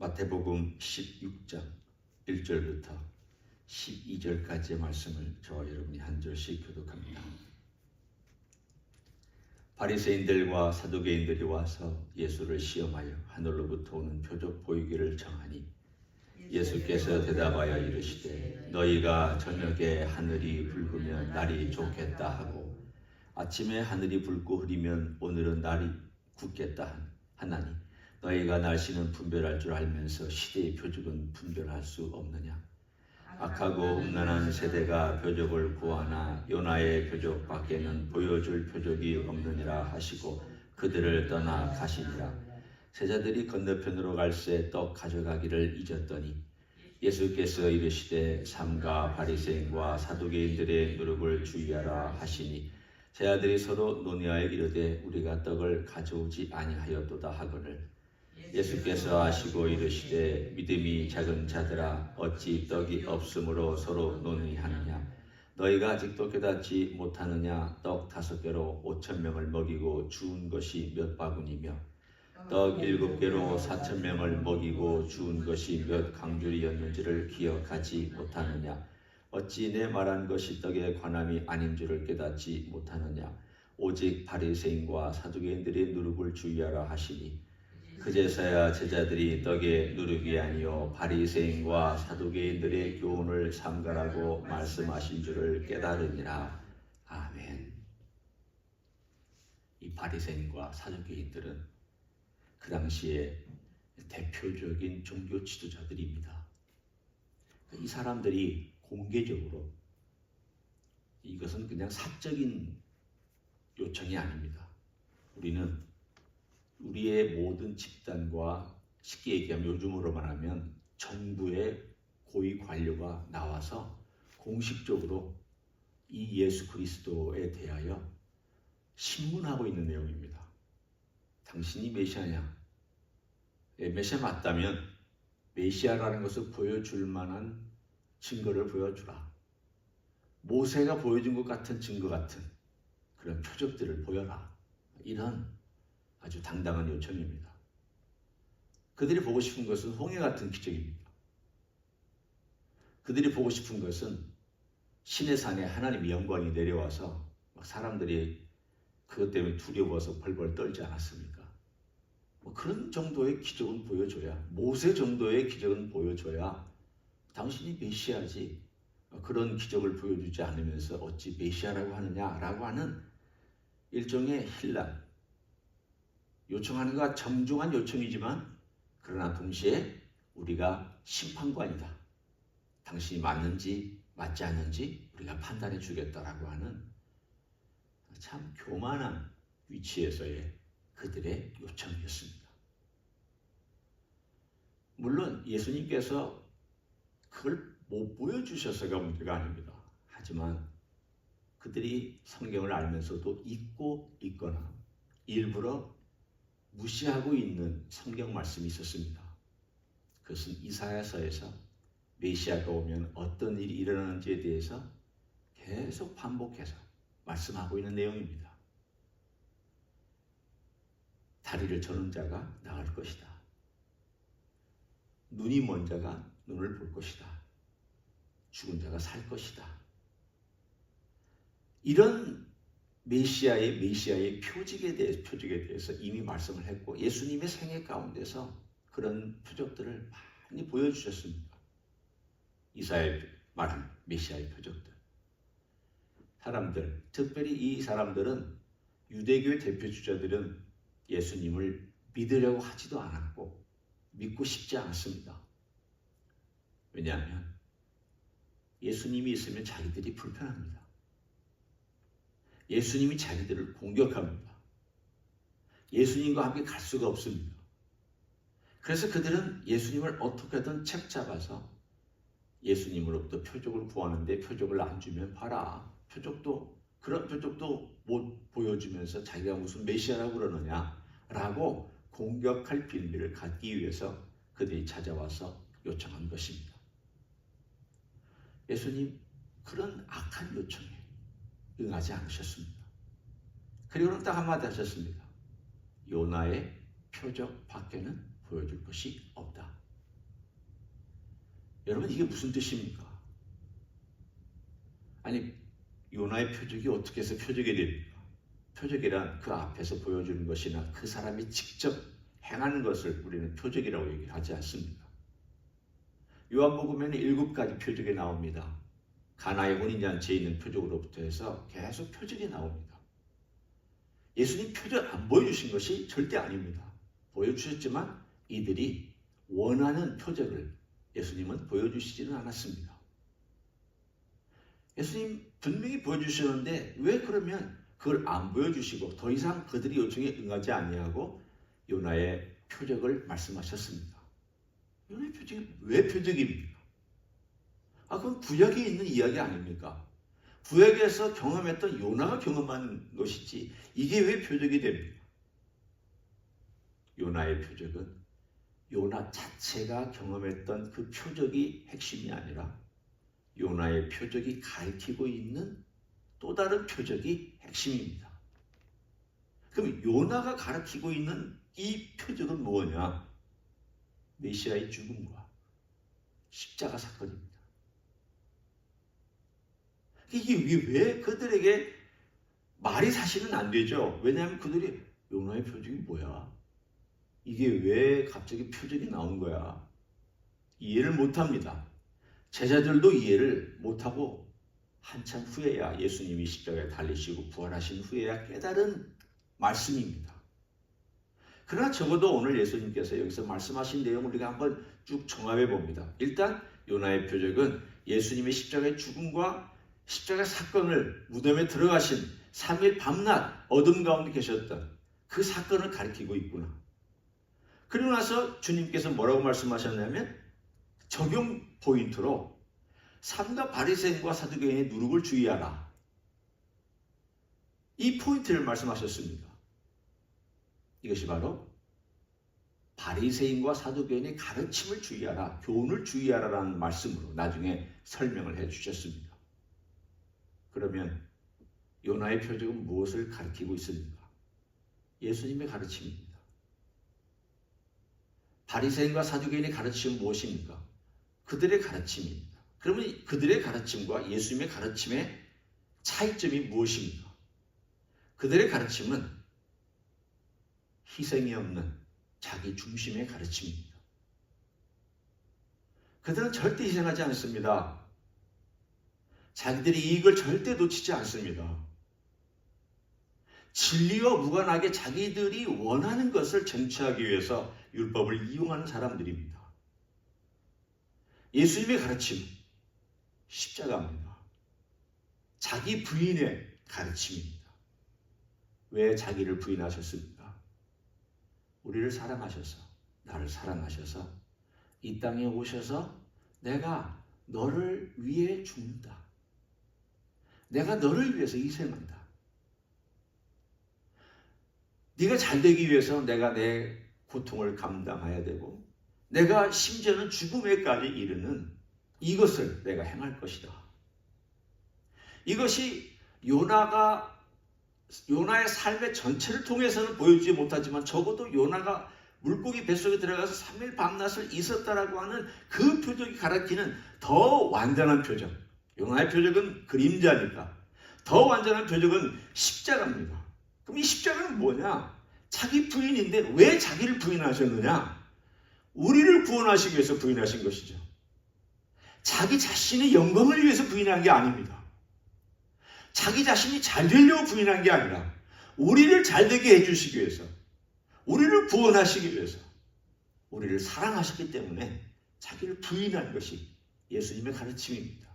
마태복음 16장 1절부터 12절까지의 말씀을 저와 여러분이 한 절씩 교독합니다. 바리새인들과 사두개인들이 와서 예수를 시험하여 하늘로부터 오는 표적 보이기를 정하니 예수께서 대답하여 이르시되 너희가 저녁에 하늘이 붉으면 날이 좋겠다 하고 아침에 하늘이 붉고 흐리면 오늘은 날이 굳겠다 하나니 너희가 날씨는 분별할 줄 알면서 시대의 표적은 분별할 수 없느냐? 악하고 음란한 세대가 표적을 구하나 요나의 표적 밖에는 보여줄 표적이 없느니라 하시고 그들을 떠나 가시니라. 제자들이 건너편으로 갈새 떡 가져가기를 잊었더니 예수께서 이르시되 삼가 바리새인과 사두개인들의 노력을 주의하라 하시니 제자들이 서로 논의하여 이르되 우리가 떡을 가져오지 아니하였도다 하거늘 예수께서 아시고 이르시되 믿음이 작은 자들아 어찌 떡이 없으므로 서로 논의하느냐? 너희가 아직도 깨닫지 못하느냐? 떡 다섯 개로 오천 명을 먹이고 주운 것이 몇 바구니며? 떡 일곱 개로 사천 명을 먹이고 주운 것이 몇 강줄이었는지를 기억하지 못하느냐? 어찌 내 말한 것이 떡에 관함이 아닌 줄을 깨닫지 못하느냐? 오직 바리새인과 사두개인들의 누룩을 주의하라 하시니 그제서야 제자들이 떡에 누룩이 아니요 바리새인과 사두개인들의 교훈을 삼가라고 말씀하신 줄을 깨달으니라 아멘. 이 바리새인과 사두개인들은 그 당시에 대표적인 종교 지도자들입니다. 이 사람들이 공개적으로 이것은 그냥 사적인 요청이 아닙니다. 우리는 우리의 모든 집단과 쉽게 얘기하면 요즘으로 말하면 정부의 고위 관료가 나와서 공식적으로 이 예수 그리스도에 대하여 신문하고 있는 내용입니다. 당신이 메시아냐? 예, 메시아 맞다면 메시아라는 것을 보여줄 만한 증거를 보여주라. 모세가 보여준 것 같은 증거 같은 그런 표적들을 보여라. 이런 아주 당당한 요청입니다. 그들이 보고 싶은 것은 홍해 같은 기적입니다. 그들이 보고 싶은 것은 신의 산에 하나님의 영광이 내려와서 사람들이 그것 때문에 두려워서 벌벌 떨지 않았습니까? 뭐 그런 정도의 기적은 보여줘야 모세 정도의 기적은 보여줘야 당신이 메시아지 그런 기적을 보여주지 않으면서 어찌 메시아라고 하느냐라고 하는 일종의 힐난 요청하는 것과 정중한 요청이지만 그러나 동시에 우리가 심판관이다. 당신이 맞는지 맞지 않는지 우리가 판단해 주겠다라고 하는 참 교만한 위치에서의 그들의 요청이었습니다. 물론 예수님께서 그걸 못 보여주셔서가 문제가 아닙니다. 하지만 그들이 성경을 알면서도 잊고 있거나 일부러 무시하고 있는 성경 말씀이 있었습니다. 그것은 이사야서에서 메시아가 오면 어떤 일이 일어나는지에 대해서 계속 반복해서 말씀하고 있는 내용입니다. 다리를 저는 자가 나을 것이다. 눈이 먼 자가 눈을 볼 것이다. 죽은 자가 살 것이다. 이런 메시아의 메시아의 표직에 대해서 표직에 대해서 이미 말씀을 했고 예수님의 생애 가운데서 그런 표적들을 많이 보여주셨습니다. 이사야 말한 메시아의 표적들. 사람들, 특별히 이 사람들은 유대교의 대표 주자들은 예수님을 믿으려고 하지도 않았고 믿고 싶지 않습니다. 왜냐하면 예수님이 있으면 자기들이 불편합니다. 예수님이 자기들을 공격합니다. 예수님과 함께 갈 수가 없습니다. 그래서 그들은 예수님을 어떻게든 책 잡아서 예수님으로부터 표적을 구하는데 표적을 안 주면 봐라. 표적도 그런 표적도 못 보여주면서 자기가 무슨 메시아라고 그러느냐라고 공격할 빌미를 갖기 위해서 그들이 찾아와서 요청한 것입니다. 예수님 그런 악한 요청에 응하지 않으셨습니다. 그리고는 딱 한마디 하셨습니다. 요나의 표적 밖에는 보여줄 것이 없다. 여러분 이게 무슨 뜻입니까? 아니 요나의 표적이 어떻게 해서 표적이 됩니까? 표적이란 그 앞에서 보여주는 것이나 그 사람이 직접 행하는 것을 우리는 표적이라고 얘기하지 않습니다. 요한복음에는 일곱 가지 표적이 나옵니다. 가나의 혼인잔치에 있는 표적으로부터 해서 계속 표적이 나옵니다. 예수님 표적 안 보여주신 것이 절대 아닙니다. 보여주셨지만 이들이 원하는 표적을 예수님은 보여주시지는 않았습니다. 예수님 분명히 보여주셨는데 왜 그러면 그걸 안 보여주시고 더 이상 그들이 요청에 응하지 아니하고 요나의 표적을 말씀하셨습니다. 요나의 표적이 왜 표적입니까? 아 그건 구약에 있는 이야기 아닙니까? 구약에서 경험했던 요나가 경험한 것이지 이게 왜 표적이 됩니까? 요나의 표적은 요나 자체가 경험했던 그 표적이 핵심이 아니라 요나의 표적이 가리키고 있는 또 다른 표적이 핵심입니다. 그럼 요나가 가리키고 있는 이 표적은 뭐냐? 메시아의 죽음과 십자가 사건입니다. 이게 왜 그들에게 말이 사실은 안 되죠. 왜냐하면 그들이 요나의 표적이 뭐야? 이게 왜 갑자기 표적이 나온 거야? 이해를 못합니다. 제자들도 이해를 못하고 한참 후에야 예수님이 십자가에 달리시고 부활하신 후에야 깨달은 말씀입니다. 그러나 적어도 오늘 예수님께서 여기서 말씀하신 내용을 우리가 한번 쭉 종합해 봅니다. 일단 요나의 표적은 예수님의 십자가의 죽음과 십자가 사건을 무덤에 들어가신 3일 밤낮 어둠 가운데 계셨던 그 사건을 가리키고 있구나. 그리고 나서 주님께서 뭐라고 말씀하셨냐면 적용 포인트로 삼가 바리새인과 사두개인의 누룩을 주의하라. 이 포인트를 말씀하셨습니다. 이것이 바로 바리새인과 사두개인의 가르침을 주의하라, 교훈을 주의하라라는 말씀으로 나중에 설명을 해 주셨습니다. 그러면 요나의 표적은 무엇을 가리키고 있습니까? 예수님의 가르침입니다. 바리새인과 사두개인의 가르침은 무엇입니까? 그들의 가르침입니다. 그러면 그들의 가르침과 예수님의 가르침의 차이점이 무엇입니까? 그들의 가르침은 희생이 없는 자기 중심의 가르침입니다. 그들은 절대 희생하지 않습니다. 자기들이 이익을 절대 놓치지 않습니다. 진리와 무관하게 자기들이 원하는 것을 쟁취하기 위해서 율법을 이용하는 사람들입니다. 예수님의 가르침, 십자가입니다. 자기 부인의 가르침입니다. 왜 자기를 부인하셨습니까? 우리를 사랑하셔서, 나를 사랑하셔서 이 땅에 오셔서 내가 너를 위해 죽는다. 내가 너를 위해서 희생한다. 네가 잘 되기 위해서 내가 내 고통을 감당해야 되고 내가 심지어는 죽음에까지 이르는 이것을 내가 행할 것이다. 이것이 요나가 요나의 삶의 전체를 통해서는 보여주지 못하지만 적어도 요나가 물고기 뱃속에 들어가서 3일 밤낮을 있었다라고 하는 그 표적이 가리키는 더 완전한 표적. 요나의 표적은 그림자니까. 더 완전한 표적은 십자가입니다. 그럼 이 십자가는 뭐냐? 자기 부인인데 왜 자기를 부인하셨느냐? 우리를 구원하시기 위해서 부인하신 것이죠. 자기 자신의 영광을 위해서 부인한 게 아닙니다. 자기 자신이 잘 되려고 부인한 게 아니라 우리를 잘 되게 해주시기 위해서 우리를 구원하시기 위해서 우리를 사랑하셨기 때문에 자기를 부인한 것이 예수님의 가르침입니다.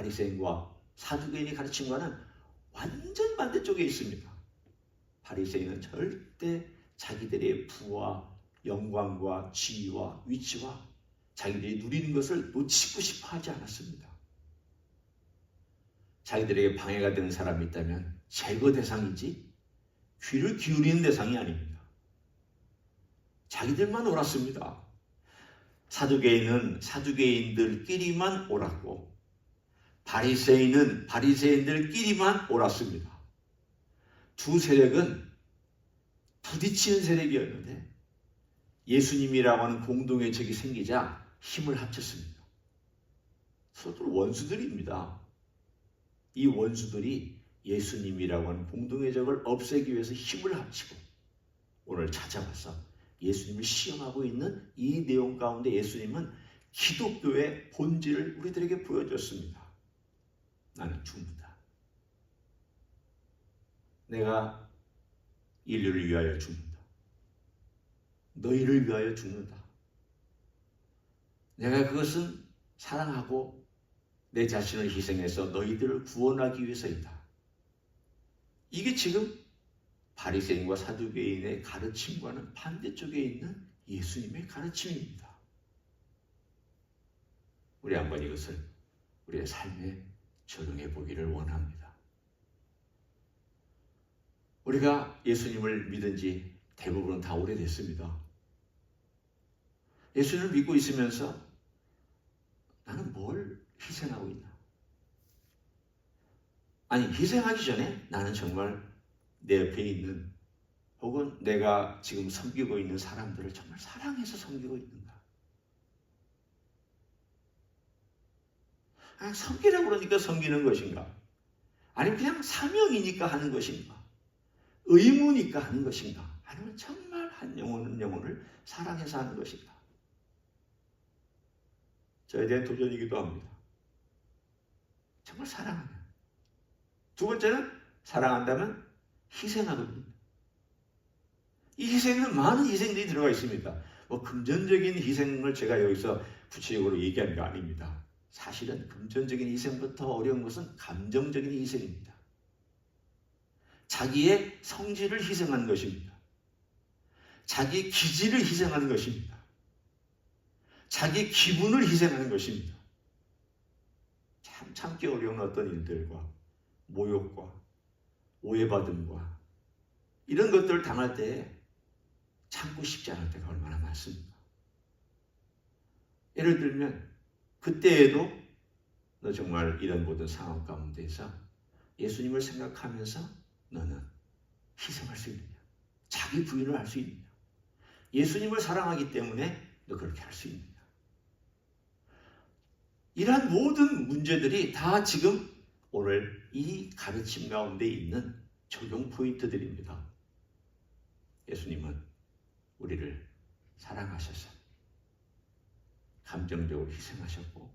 바리새인과 사두개인의 가르침과는 완전 반대쪽에 있습니다. 바리새인은 절대 자기들의 부와 영광과 지위와 위치와 자기들이 누리는 것을 놓치고 싶어 하지 않았습니다. 자기들에게 방해가 되는 사람이 있다면 제거 대상이지 귀를 기울이는 대상이 아닙니다. 자기들만 옳았습니다. 사두개인은 사두개인들끼리만 옳았고 바리새인은 바리새인들끼리만 옳았습니다. 두 세력은 부딪히는 세력이었는데 예수님이라고 하는 공동의 적이 생기자 힘을 합쳤습니다. 서로 원수들입니다. 이 원수들이 예수님이라고 하는 공동의 적을 없애기 위해서 힘을 합치고 오늘 찾아와서 예수님을 시험하고 있는 이 내용 가운데 예수님은 기독교의 본질을 우리들에게 보여줬습니다. 나는 죽는다. 내가 인류를 위하여 죽는다. 너희를 위하여 죽는다. 내가 그것은 사랑하고 내 자신을 희생해서 너희들을 구원하기 위해서이다. 이게 지금 바리새인과 사두개인의 가르침과는 반대쪽에 있는 예수님의 가르침입니다. 우리 한번 이것을 우리의 삶에 적용해 보기를 원합니다. 우리가 예수님을 믿은 지 대부분은 다 오래됐습니다. 예수님을 믿고 있으면서 나는 뭘 희생하고 있나? 아니, 희생하기 전에 나는 정말 내 옆에 있는 혹은 내가 지금 섬기고 있는 사람들을 정말 사랑해서 섬기고 있는가? 그냥 섬기라고 그러니까 섬기는 것인가? 아니면 그냥 사명이니까 하는 것인가? 의무니까 하는 것인가? 아니면 정말 한 영혼은 영혼을 사랑해서 하는 것인가? 저에 대한 도전이기도 합니다. 정말 사랑하면. 두 번째는 사랑한다면 희생하거든요. 이 희생에는 많은 희생들이 들어가 있습니다. 뭐 금전적인 희생을 제가 여기서 구체적으로 얘기하는 게 아닙니다. 사실은 금전적인 희생부터 어려운 것은 감정적인 희생입니다. 자기의 성질을 희생하는 것입니다. 자기의 기질을 희생하는 것입니다. 자기 기분을 희생하는 것입니다. 참 참기 어려운 어떤 일들과 모욕과 오해받음과 이런 것들을 당할 때 참고 싶지 않을 때가 얼마나 많습니까? 예를 들면 그때에도 너 정말 이런 모든 상황 가운데서 예수님을 생각하면서 너는 희생할 수 있느냐? 자기 부인을 할 수 있느냐? 예수님을 사랑하기 때문에 너 그렇게 할 수 있느냐? 이러한 모든 문제들이 다 지금 오늘 이 가르침 가운데 있는 적용 포인트들입니다. 예수님은 우리를 사랑하셔서 감정적으로 희생하셨고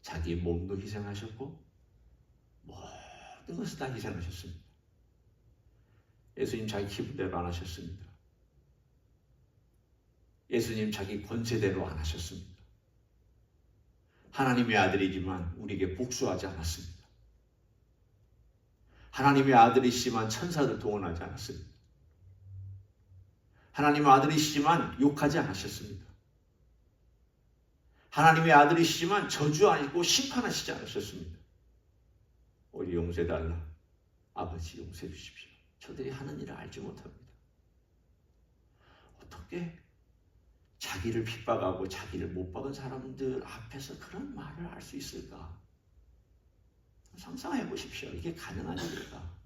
자기 몸도 희생하셨고 모든 것을 다 희생하셨습니다. 예수님 자기 기분대로 안 하셨습니다. 예수님 자기 권세대로 안 하셨습니다. 하나님의 아들이지만 우리에게 복수하지 않았습니다. 하나님의 아들이시지만 천사들 동원하지 않았습니다. 하나님의 아들이시지만 욕하지 않으셨습니다. 하나님의 아들이시지만 저주 아니고 심판하시지 않으셨습니다. 우리 용서해달라. 아버지 용서해 주십시오. 저들이 하는 일을 알지 못합니다. 어떻게 자기를 핍박하고 자기를 못 박은 사람들 앞에서 그런 말을 할 수 있을까? 상상해 보십시오. 이게 가능한 일일까?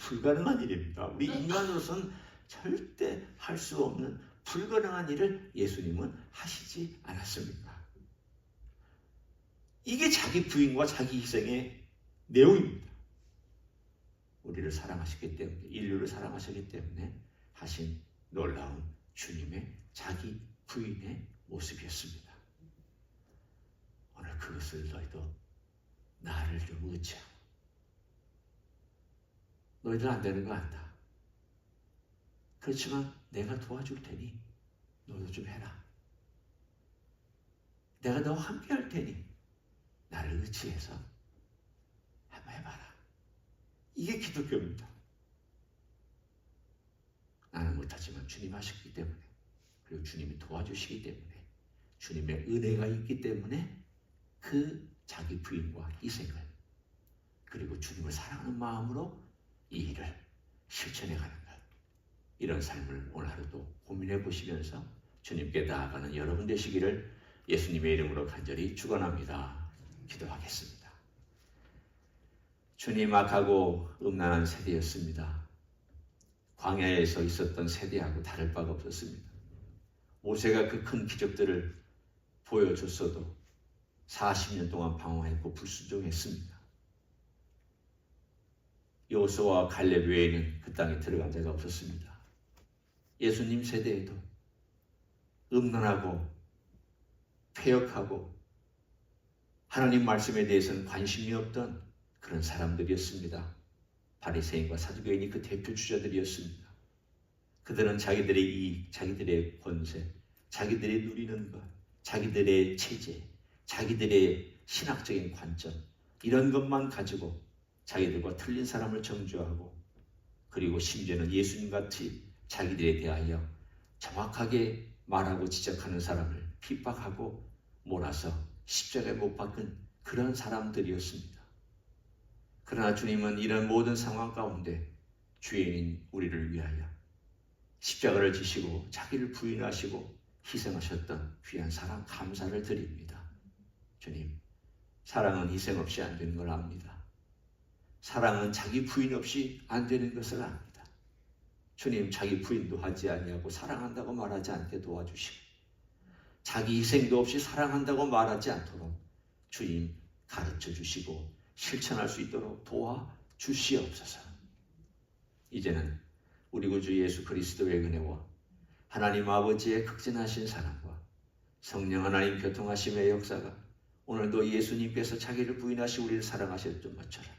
불가능한 일입니다. 우리 인간으로서는 절대 할 수 없는 불가능한 일을 예수님은 하시지 않았습니다. 이게 자기 부인과 자기 희생의 내용입니다. 우리를 사랑하셨기 때문에, 인류를 사랑하셨기 때문에 하신 놀라운 주님의 자기 부인의 모습이었습니다. 오늘 그것을 너희도 나를 좀 의지하고 너희들 안 되는 거 안다. 그렇지만 내가 도와줄 테니 너도 좀 해라. 내가 너와 함께 할 테니 나를 의지해서 한번 해봐라. 이게 기독교입니다. 나는 못하지만 주님 하셨기 때문에 그리고 주님이 도와주시기 때문에 주님의 은혜가 있기 때문에 그 자기 부인과 희생을 그리고 주님을 사랑하는 마음으로 이 일을 실천해 가는 것 이런 삶을 오늘 하루도 고민해 보시면서 주님께 나아가는 여러분 되시기를 예수님의 이름으로 간절히 축원합니다. 기도하겠습니다. 주님 악하고 음란한 세대였습니다. 광야에서 있었던 세대하고 다를 바가 없었습니다. 모세가 그 큰 기적들을 보여줬어도 40년 동안 방황했고 불순종했습니다. 여호수아와 갈렙 외에는 그 땅에 들어간 자가 없었습니다. 예수님 세대에도 음란하고 폐역하고 하나님 말씀에 대해서는 관심이 없던 그런 사람들이었습니다. 바리새인과 사두개인이 그 대표 주자들이었습니다. 그들은 자기들의 이익, 자기들의 권세, 자기들이 누리는 것, 자기들의 체제, 자기들의 신학적인 관점 이런 것만 가지고 자기들과 틀린 사람을 정죄하고 그리고 심지어는 예수님 같이 자기들에 대하여 정확하게 말하고 지적하는 사람을 핍박하고 몰아서 십자가에 못 박은 그런 사람들이었습니다. 그러나 주님은 이런 모든 상황 가운데 주인인 우리를 위하여 십자가를 지시고 자기를 부인하시고 희생하셨던 귀한 사랑 감사를 드립니다. 주님, 사랑은 희생 없이 안 되는 걸 압니다. 사랑은 자기 부인 없이 안 되는 것을 압니다. 주님, 자기 부인도 하지 아니하고 사랑한다고 말하지 않게 도와주시고 자기 희생도 없이 사랑한다고 말하지 않도록 주님 가르쳐 주시고 실천할 수 있도록 도와 주시옵소서. 이제는 우리 구주 예수 그리스도의 은혜와 하나님 아버지의 극진하신 사랑과 성령 하나님 교통하심의 역사가 오늘도 예수님께서 자기를 부인하시 우리를 사랑하셨던 것처럼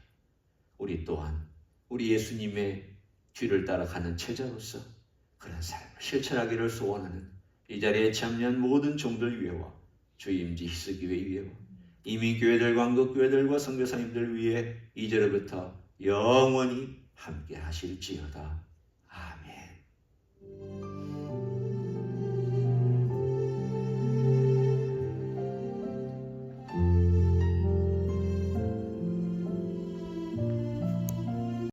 우리 또한 우리 예수님의 뒤를 따라가는 제자로서 그런 삶을 실천하기를 소원하는 이 자리에 참여한 모든 종들 위해와 주임지 희스기회 위해와 이민교회들과 한국교회들과 선교사님들 위해 이제로부터 영원히 함께 하실지어다.